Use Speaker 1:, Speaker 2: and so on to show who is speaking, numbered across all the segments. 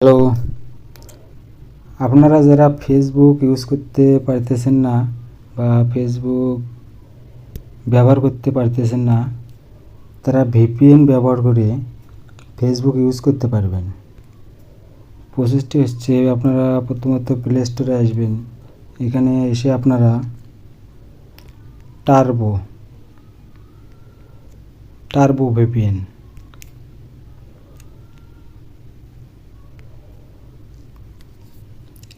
Speaker 1: Hello. আপনারা যারা Facebook use করতে পারতেছেন না বা ফেসবুক ব্যবহার করতে পারতেছেন না, তারা ভিপিএন ব্যবহার করে ফেসবুক ইউজ করতে পারবেন। প্রসেসটি হচ্ছে আপনারা প্রথমত প্লে স্টোরে আসবেন। এখানে এসে আপনারা টার্বো টার্বো ভিপিএন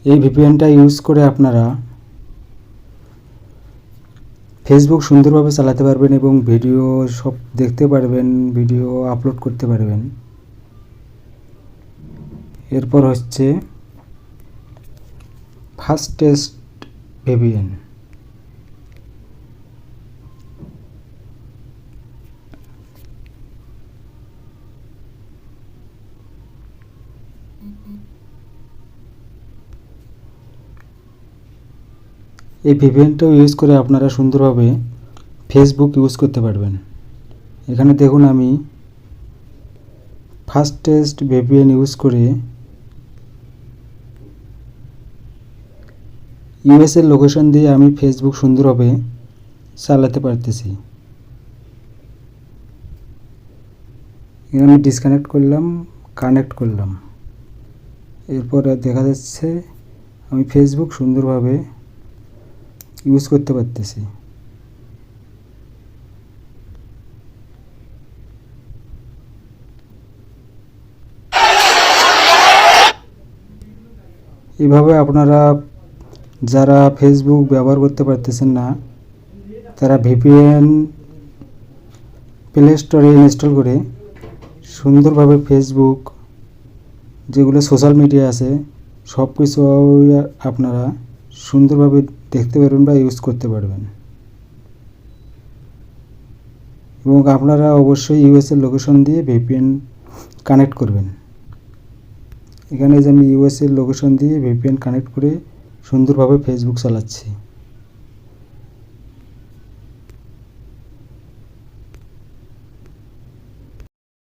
Speaker 1: এই ভিপিএনটা ইউজ করে আপনারা ফেসবুক সুন্দরভাবে চালাতে পারবেন এবং ভিডিও সব দেখতে পারবেন ভিডিও আপলোড করতে পারবেন। এরপর হচ্ছে ফাস্টেস্ট ভিপিএন এই ভিপিএনটাও ইউজ করে আপনারা সুন্দরভাবে ফেসবুক ইউজ করতে পারবেন। এখানে দেখুন আমি ফাস্টেস্ট ভিপিএন ইউজ করে ইউএসের লোকেশন দিয়ে আমি ফেসবুক সুন্দরভাবে চালাতে পারতেছি। আমি ডিসকানেক্ট করলাম কানেক্ট করলাম। এরপরে দেখা যাচ্ছে আমি ফেসবুক সুন্দরভাবে ইউজ করতে পারতেছি। এভাবে আপনারা যারা ফেসবুক ব্যবহার করতে পারতেছেন না, তারা ভিপিএন প্লে স্টোরে ইনস্টল করে সুন্দরভাবে ফেসবুক যেগুলো সোশ্যাল মিডিয়া আছে সব কিছু আপনারা সুন্দরভাবে দেখতে পারবেন বা ইউজ করতে পারবেন। এবং আপনারা অবশ্যই ইউএসের লোকেশন দিয়ে ভিপিএন কানেক্ট করবেন। এখানে যে আমি ইউএসের লোকেশন দিয়ে ভিপিএন কানেক্ট করে সুন্দরভাবে ফেসবুক চালাচ্ছি।